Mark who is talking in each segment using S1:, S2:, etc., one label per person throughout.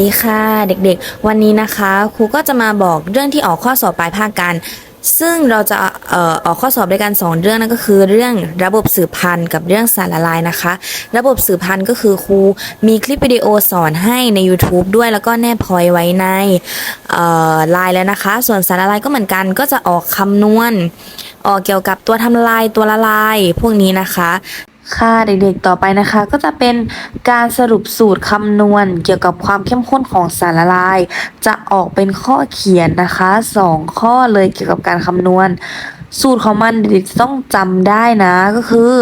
S1: ดีค่ะเด็กๆ วันนี้นะคะครูก็จะมาบอกเรื่องที่ออกข้อสอบปลายภาคกัน ซึ่งเราจะเอ่อออกข้อสอบด้วยกันสองเรื่องนั่นก็คือ เรื่องระบบสืบพันธุ์กับเรื่องสารละลายนะคะ ระบบสืบพันธุ์ก็คือครูมีคลิปวิดีโอสอนให้ใน YouTube ด้วยแล้วก็แนบพอยไว้ในไลน์แล้วนะคะ ส่วนสารละลายก็เหมือนกันก็จะออกคำนวณ ออกเกี่ยวกับตัวทำลายตัวละลายพวกนี้นะคะค่ะเด็กๆต่อไปนะคะ ก็จะเป็นการสรุปสูตรคำนวณเกี่ยวกับความเข้มข้นของสารละลาย จะออกเป็นข้อเขียนนะคะสองข้อเลยเกี่ยวกับการคำนวณ สูตรของมันเด็กๆต้องจำได้นะก็คือ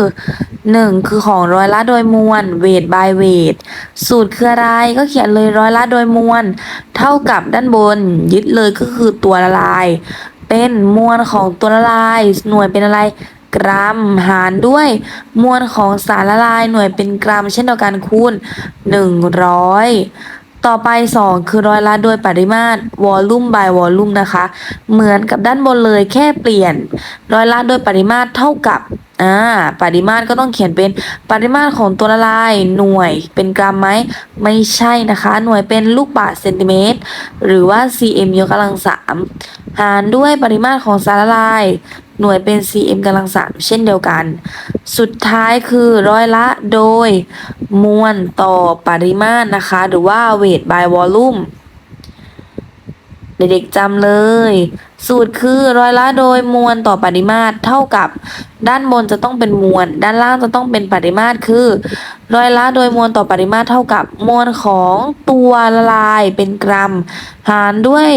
S1: 1 คือของร้อยละโดยมวล weight by weight สูตรคืออะไรก็เขียนเลยร้อยละโดยมวลเท่ากับด้านบนยึดเลยก็คือตัวละลาย เป็นมวลของตัวละลาย หน่วยเป็นอะไรกรัมหารด้วยมวลของสารละลายหน่วยเป็นกรัม เช่นเดียวกันคูณ100ต่อไป 2 คือร้อยละโดยปริมาตรวอลลุ่ม by วอลลุ่มนะคะ เหมือนกับด้านบนเลยแค่เปลี่ยน ร้อยละโดยปริมาตรเท่ากับ อ่าปริมาตรก็ต้องเขียนเป็นปริมาตรของตัวละลาย หน่วยเป็นกรัมไหมไม่ใช่นะคะ หน่วยเป็นลูกบาศก์เซนติเมตร หรือว่า cm ยกกำลังสามหารด้วยปริมาตรของสารละลาย หน่วยเป็น cm กำลังสามเช่นเดียวกัน สุดท้ายคือร้อยละโดย มวลต่อปริมาตรนะคะ หรือว่า weight by volume เด็กๆจำเลย สูตรคือร้อยละโดยมวลต่อปริมาตรเท่ากับ ด้านบนจะต้องเป็นมวล ด้านล่างจะต้องเป็นปริมาตรคือ ร้อยละโดยมวลต่อปริมาตรเท่ากับมวลของตัวละลายเป็นกรัม หารด้วย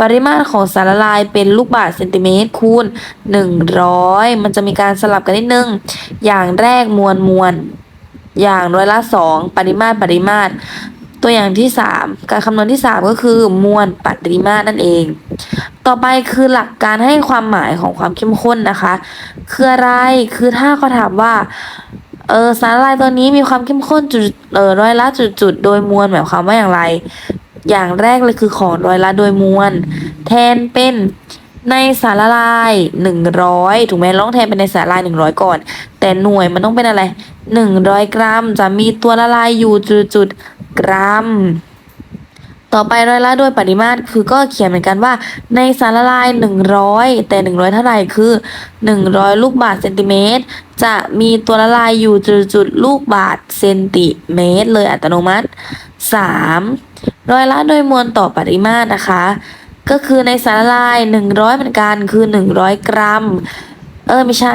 S1: ปริมาตรของสารละลายเป็นลูกบาศก์เซนติเมตรคูณ 100 มันจะมีการสลับกันนิดนึง อย่างแรกมวลมวลอย่างร้อยละสองปริมาตรปริมาตร ตัวอย่างที่ 3 การคำนวณที่ 3 ก็คือมวลปริมาตรนั่นเอง ต่อไปคือหลักการให้ความหมายของความเข้มข้นนะคะ คืออะไรคือถ้าเขาถามว่าเออสารละลายตัวนี้มีความเข้มข้นจุดเออร้อยละจุดจุดๆโดยมวลหมายความว่าอย่างไร อย่างแรกเลยคือของร้อยละโดยมวลแทนเป็น ในสารละลายหนึ่งร้อยถูกไหมต้องแทนเป็นในสารละลายหนึ่งร้อยก่อน แต่หน่วยมันต้องเป็นอะไรหนึ่งร้อยกรัม จะมีตัวละลายอยู่จุดจุดกรัม ต่อไปร้อยละโดยปริมาตรคือก็เขียนเหมือนกันว่า ในสารละลาย100แต่100เท่าไหร่คือ100ลูกบาศก์เซนติเมตร จะมีตัวละลายอยู่จุดๆลูกบาศก์เซนติเมตร เลยอัตโนมัติ 3. ร้อยละโดยมวลต่อปริมาตรนะคะ ก็คือในสารละลาย 100 เหมือนกันคือ 100 กรัม เออไม่ใช่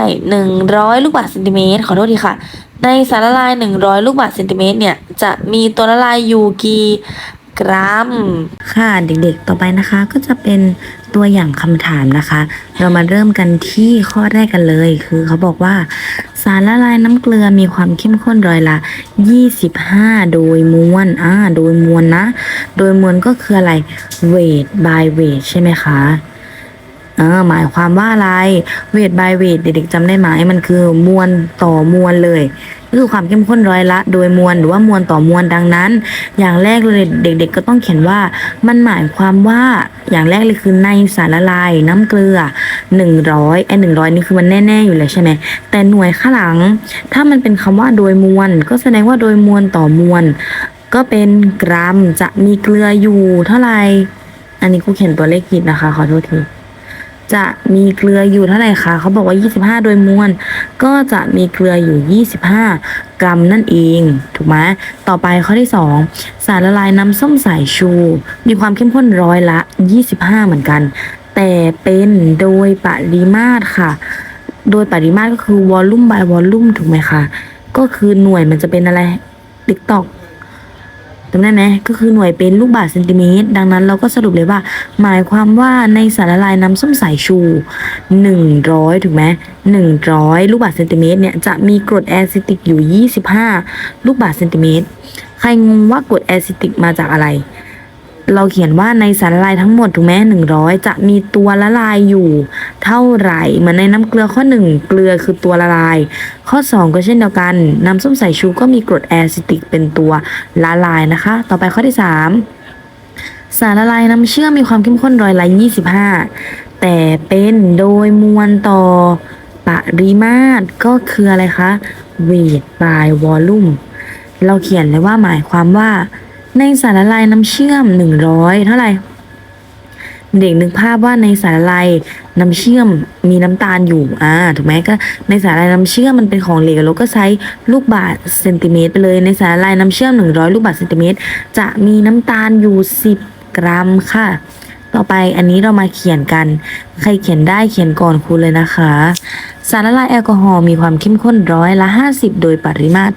S1: 100 ลูกบาศก์เซนติเมตรขอโทษทีค่ะ ในสารละลาย 100 ลูกบาศก์เซนติเมตรเนี่ยจะมีตัวละลายอยู่กี่ กรัม
S2: ค่ะเด็กๆต่อไปนะคะก็จะเป็นตัวอย่างคำถามนะคะ เรามาเริ่มกันที่ข้อแรกกันเลย คือเขาบอกว่า สารละลายน้ำเกลือมีความเข้มข้นร้อยละ 25 โดยมวลอ่าโดยมวลนะ โดยมวลก็คืออะไร weight by weight ใช่ไหมคะเออหมายความว่าอะไร weight by weight เด็กๆจำได้ไหมมันคือมวลต่อมวลเลย คือความเข้มข้นร้อยละ โดยมวลหรือว่ามวลต่อมวลดังนั้น อย่างแรกเลยเด็ก ๆ ก็ต้องเขียนว่ามันหมายความว่าอย่างแรกเลยคือในสารละลายน้ำเกลือ 100ไอ้100นี่คือมันแน่ ๆ อยู่แล้วใช่ไหมแต่หน่วยข้างหลัง ถ้ามันเป็นคำว่าโดยมวล ก็แสดงว่าโดยมวลต่อมวล ก็เป็นกรัมจะมีเกลืออยู่เท่าไหร่อันนี้กูเขียนตัวเลขผิดนะคะขอโทษที จะมีเกลืออยู่เท่าไหร่คะเขาบอกว่า 25 โดยมวลก็จะมีเกลืออยู่ 25 กรัมนั่นเอง ถูกไหมต่อไปข้อที่ 2 สารละลายน้ำส้มสายชู มีความเข้มข้นร้อยละ 25 เหมือนกัน แต่เป็นโดยปริมาตรค่ะ โดยปริมาตรก็คือวอลลุ่ม by วอลลุ่มถูกไหมคะก็คือหน่วยมันจะเป็นอะไรติ๊กตอก จำได้ไหมก็คือหน่วยเป็นลูกบาศก์เซนติเมตร ดังนั้นเราก็สรุปเลยว่า หมายความว่าในสารละลายน้ำส้มสายชู 100 ถูกไหม100 ลูกบาศก์เซนติเมตรเนี่ยจะมีกรดแอซิติกอยู่ 25 ลูกบาศก์เซนติเมตร ใครงงว่ากรดแอซิติกมาจากอะไร เราเขียนว่าในสารละลายทั้งหมดถูกไหมหนึ่งร้อยจะมีตัวละลายอยู่ เท่าไหร่เหมือนในน้ำเกลือข้อหนึ่งเกลือคือตัวละลาย ข้อ2ก็เช่นเดียวกัน น้ำส้มสายชูก็มีกรดแอซิติกเป็นตัวละลายนะคะ ต่อไปข้อที่3สารละลายน้ำเชื่อมมีความเข้มข้นร้อยละ25แต่เป็นโดยมวลต่อปริมาตรก็คืออะไรคะ weight by volume เราเขียนเลยว่าหมายความว่า ในสารละลายน้ำเชื่อม100เท่าไหร่เด็กนึกภาพว่าในสารละลายน้ำเชื่อมมีน้ำตาลอยู่อ่าถูกไหมก็ในสารละลายน้ำเชื่อมมันเป็นของเหลวเราก็ใช้ลูกบาศก์เซนติเมตรไปเลยในสารละลายน้ำเชื่อม100ลูกบาศก์เซนติเมตรจะมีน้ำตาลอยู่10กรัมค่ะ ต่อไปอันนี้เรามาเขียนกัน ใครเขียนได้เขียนก่อนครูเลยนะคะ สารละลายแอลกอฮอล์มีความเข้มข้นร้อยละ50โดยปริมาตร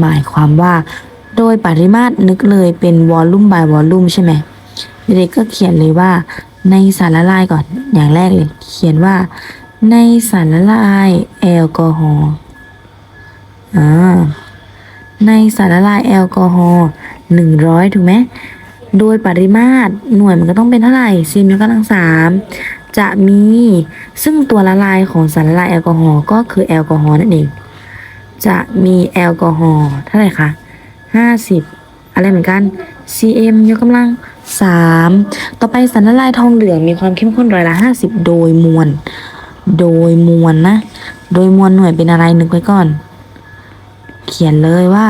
S2: หมายความว่า โดยปริมาตรนึกเลยเป็นวอลลุ่ม by วอลลุ่มใช่ไหมเด็กก็เขียนเลยว่าในสารละลายก่อนอย่างแรกเลย เขียนว่า ในสารละลายแอลกอฮอล์อ่าในสารละลายแอลกอฮอล์หนึ่งร้อยถูกไหมโดยปริมาตรหน่วยมันก็ต้องเป็นเท่าไหร่ซีมยกกำลังสามจะมีซึ่งตัวละลายของสารละลายแอลกอฮอล์ก็คือแอลกอฮอล์นั่นเอง จะมีแอลกอฮอล์เท่าไหร่คะ ห้าสิบอะไรเหมือนกัน cm ยกกำลังสามต่อไปสารละลายทองเหลืองมีความเข้มข้นร้อยละห้าสิบโดยมวล โดยมวลนะ โดยมวลหน่วยเป็นอะไรนึกไว้ก่อน เขียนเลยว่า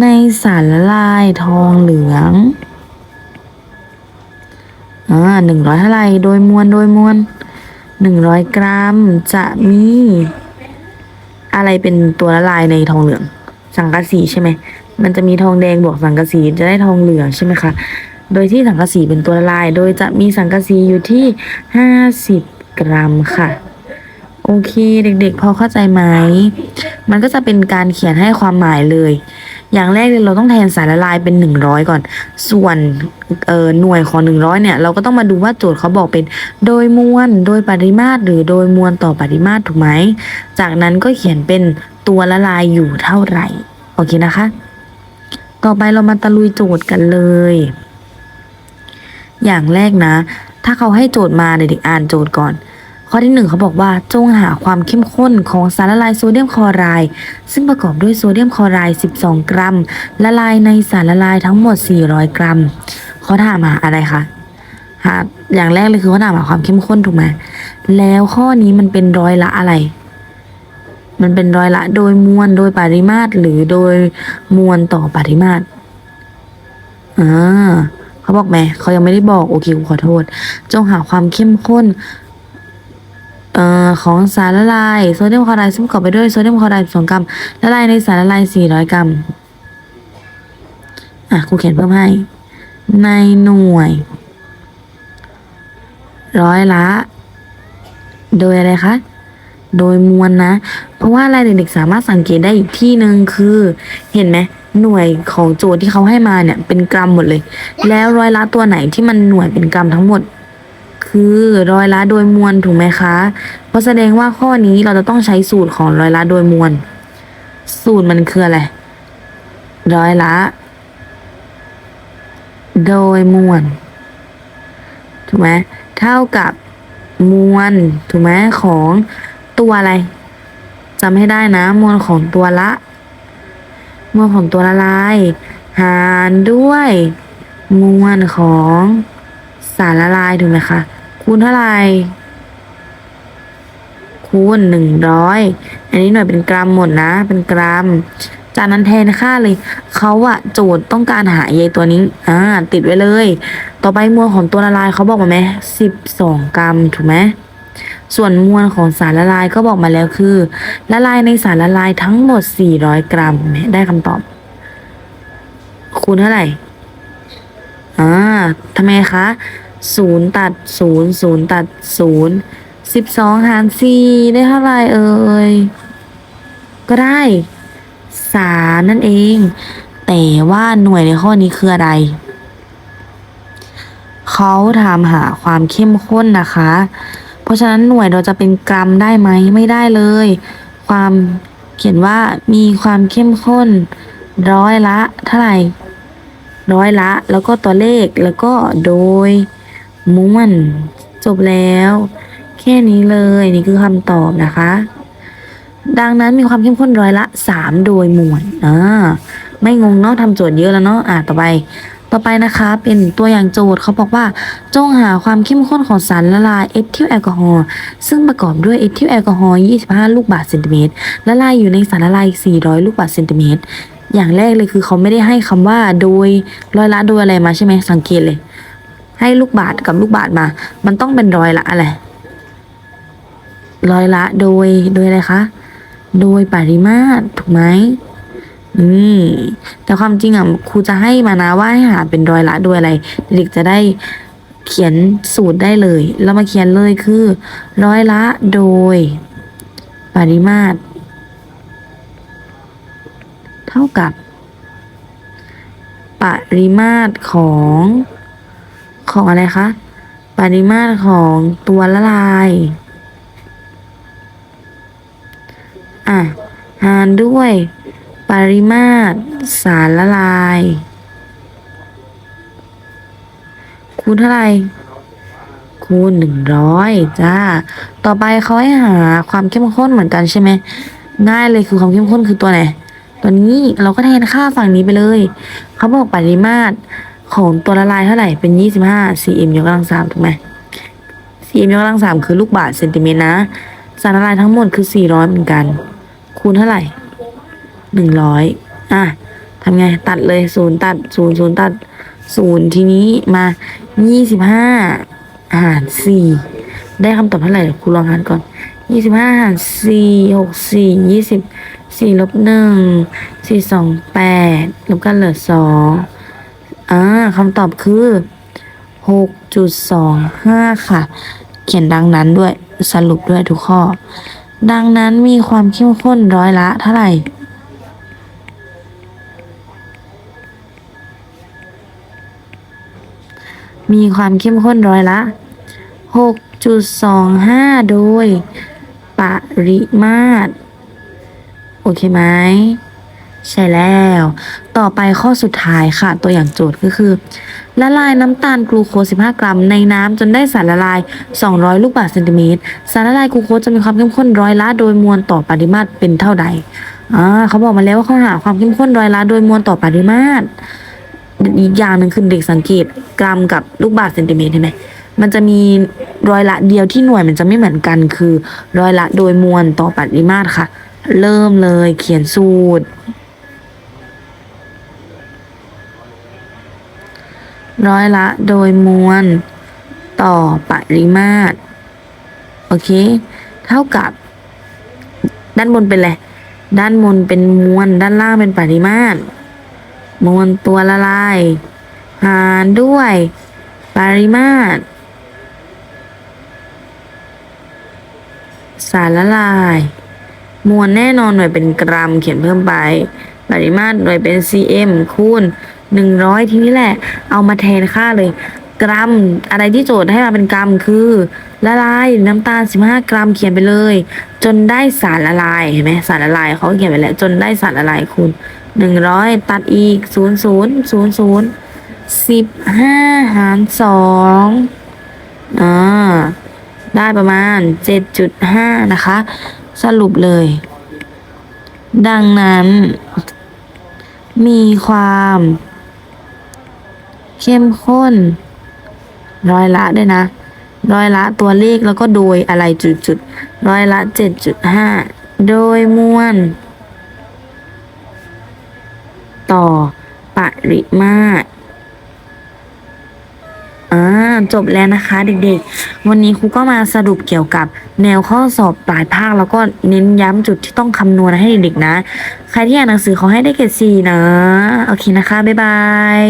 S2: ในสารละลายทองเหลืองอ่าหนึ่งร้อยเท่าไรโดยมวลโดยมวลหนึ่งร้อยกรัมจะมี อะไรเป็นตัวละลายในทองเหลือง สังกะสีใช่ไหม มันจะมีทองแดงบวกสังกะสีจะได้ทองเหลืองใช่ไหมคะ โดยที่สังกะสีเป็นตัวละลาย โดยจะมีสังกะสีอยู่ที่ห้าสิบกรัมค่ะ โอเคเด็กๆ พอเข้าใจไหม มันก็จะเป็นการเขียนให้ความหมายเลย อย่างแรกเลยเราต้องแทนสารละลายเป็นหนึ่งร้อยก่อน ส่วนเอ่อหน่วยของหนึ่งร้อยเนี่ย เราก็ต้องมาดูว่าโจทย์เขาบอกเป็น โดยมวล โดยปริมาตร หรือโดยมวลต่อปริมาตรถูกไหม จากนั้นก็เขียนเป็นตัวละลายอยู่เท่าไหร่ โอเคนะคะ ต่อไปเรามาตะลุยโจทย์กันเลย อย่างแรกนะ ถ้าเขาให้โจทย์มาเด็กๆอ่านโจทย์ก่อน ข้อที่หนึ่งเขาบอกว่าจงหาความเข้มข้นของสารละลายโซเดียมคลอไรด์ซึ่งประกอบด้วยโซเดียมคลอไรด์12 กรัม ละลายในสารละลายทั้งหมด 400 กรัมเขาถามหาอะไรคะหาอย่างแรกเลยคือเขาถามหาความเข้มข้นถูกไหมแล้วข้อนี้มันเป็นร้อยละอะไร มันเป็นร้อยละโดยมวลโดยปริมาตรหรือโดยมวลต่อปริมาตรอ่าเขาบอกไหมเขายังไม่ได้บอกโอเคขอโทษ จงหาความเข้มข้นเอ่อของสารละลายโซเดียมคลอไรด์ซึ่งประกอบไปด้วยโซเดียมคลอไรด์2กรัมละลายในสารละลาย 400 กรัมอะครูเขียนเพิ่มให้ ในหน่วย ร้อยละ โดยอะไรคะ โดยมวลนะ เพราะว่าอะไรเด็กๆสามารถสังเกตได้อีกที่หนึ่งคือ เห็นไหมหน่วยของโจทย์ที่เขาให้มาเนี่ยเป็นกรัมหมดเลย แล้วร้อยละตัวไหนที่มันหน่วยเป็นกรัมทั้งหมด คือร้อยละโดยมวลถูกไหมคะ เพราะแสดงว่าข้อนี้เราจะต้องใช้สูตรของร้อยละโดยมวล สูตรมันคืออะไรร้อยละ โดยมวลถูกไหมเท่ากับมวลถูกไหมของ ตัวอะไรจำให้ได้นะ มวลของตัวละ มวลของตัวละลาย หารด้วย มวลของสารละลายถูกไหมคะคูณเท่าไหร่คูณหนึ่งร้อยอันนี้หน่วยเป็นกรัมหมดนะ เป็นกรัม จากนั้นแทนค่าเลย เขาอะโจทย์ต้องการหาใยตัวนี้อ่าติดไว้เลย ต่อไปมวลของตัวละลายเขาบอกมาไหมสิบสองกรัมถูกไหม ส่วนมวลของสารละลายก็บอกมาแล้วคือ ละลายในสารละลายทั้งหมด 400 กรัม ได้คำตอบ คูณเท่าไหร่อ่าทำไมคะศูนย์ตัดศูนย์ศูนย์ตัดศูนย์สิบสองหารสี่ได้เท่าไหร่เอ่ย ก็ได้สามนั่นเอง แต่ว่าหน่วยในข้อนี้คืออะไร เขาถามหาความเข้มข้นนะคะ ราะฉะนั้นหน่วยเราจะเป็นกรัมได้ไหมไม่ได้เลย ความเขียนว่ามีความเข้มข้นร้อยละเท่าไหร่ร้อยละ แล้วก็ตัวเลขแล้วก็โดยมวลจบแล้ว แค่นี้เลยนี่คือคำตอบนะคะ ดังนั้นมีความเข้มข้นร้อยละสามโดยมวลอ่าไม่งงเนาะทำโจทย์เยอะแล้วเนาะอะต่อไป ต่อไปนะคะเป็นตัวอย่างโจทย์เขาบอกว่า จงหาความเข้มข้นของสารละลายเอทิลแอลกอฮอล์ซึ่งประกอบด้วยเอทิลแอลกอฮอล์25 ลูกบาศก์เซนติเมตรละลายอยู่ในสารละลาย 400 ลูกบาศก์เซนติเมตรอย่างแรกเลยคือเขาไม่ได้ให้คำว่าโดยร้อยละโดยอะไรมาใช่ไหมสังเกตเลย ให้ลูกบาทกับลูกบาทมา มันต้องเป็นร้อยละอะไรร้อยละโดยโดยอะไรคะโดยปริมาตรถูกไหม นี่แต่ความจริงอะครูจะให้มานะว่าให้หาเป็นรอยละโดยอะไร เด็กจะได้เขียนสูตรได้เลยแล้วมาเขียนเลยคือ ร้อยละโดย ปริมาตร เท่ากับ ปริมาตรของของอะไรคะ ปริมาตรของตัวละลาย อะหารด้วย ปริมาตร สารละลาย คูณเท่าไหร่คูณหนึ่งร้อยจ้า ต่อไปเขาให้หาความเข้มข้นเหมือนกันใช่ไหม ง่ายเลยคือความเข้มข้นคือตัวไหน ตัวนี้เราก็แทนค่าฝั่งนี้ไปเลย เขาบอกปริมาตรของตัวละลายเท่าไหร่ เป็นยี่สิบห้า cm ยกกำลังสามถูกไหม cm ยกกำลังสามคือลูกบาศก์เซนติเมตรนะ สารละลายทั้งหมดคือสี่ร้อยเหมือนกัน คูณเท่าไหร่ หนึ่งร้อยอะทำไง ตัดเลยศูนย์ตัดศูนย์ศูนย์ตัดศูนย์ทีนี้มายี่สิบห้าหารสี่ได้คำตอบเท่าไหร่ครูลองหารก่อนยี่สิบห้าหารสี่หกสี่ยี่สิบสี่ลบหนึ่งสี่สองแปดลบกันเหลือสองอ่าคำตอบคือหกจุดสองห้าค่ะ เขียนดังนั้นด้วยสรุปด้วยทุกข้อ ดังนั้นมีความเข้มข้นร้อยละเท่าไหร่ มีความเข้มข้นร้อยละ 6.25 โดย ปริมาตร โอเคไหม ใช่แล้ว ต่อไปข้อสุดท้ายค่ะ ตัวอย่างโจทย์ก็คือ ละลายน้ำตาลกลูโคส15 กรัม ในน้ำจนได้สารละลาย 200 ลูกบาศก์เซนติเมตร สารละลายกลูโคสจะมีความเข้มข้นร้อยละ โดยมวลต่อปริมาตรเป็นเท่าใดอ่าเขาบอกมาแล้วว่าเขาหาความเข้มข้นร้อยละ โดยมวลต่อปริมาตร อีกอย่างหนึ่งคือเด็กสังเกตกรัมกับลูกบาศก์เซนติเมตรเห็นไหมมันจะมีรอยละเดียวที่หน่วยมันจะไม่เหมือนกัน คือรอยละโดยมวลต่อปริมาตรค่ะ เริ่มเลยเขียนสูตร ร้อยละโดยมวลต่อปริมาตร โอเค เท่ากับ ด้านบนเป็นอะไรด้านบนเป็นมวลด้านล่างเป็นปริมาตร มวลตัวละลาย หารด้วย ปริมาตร สารละลาย มวลแน่นอนหน่วยเป็นกรัมเขียนเพิ่มไป ปริมาตรหน่วยเป็น cm คูณ 100 ทีนี้แหละ เอามาแทนค่าเลย กรัม อะไรที่โจทย์ให้มาเป็นกรัมคือ ละลายน้ำตาล 15 กรัมเขียนไปเลย จนได้สารละลายเห็นไหมสารละลายเขาเขียนไปแล้วจนได้สารละลายคูณ หนึ่งร้อยตัดอีกศูนย์ศูนย์ศูนย์ศูนย์สิบห้าหารสองอ่าได้ประมาณเจ็ดจุดห้านะคะ สรุปเลย ดังนั้น มีความ เข้มข้น ร้อยละด้วยนะ ร้อยละตัวเลขแล้วก็โดยอะไรจุดจุดร้อยละเจ็ดจุดห้าโดยมวล ต่อ ปริมาตรอ่าจบแล้วนะคะเด็กๆ วันนี้ครูก็มาสรุปเกี่ยวกับแนวข้อสอบปลายภาค แล้วก็เน้นย้ำจุดที่ต้องคำนวณให้เด็กๆนะ ใครที่อ่านหนังสือขอให้ได้เกรดสี่นะ โอเคนะคะ บ๊ายบาย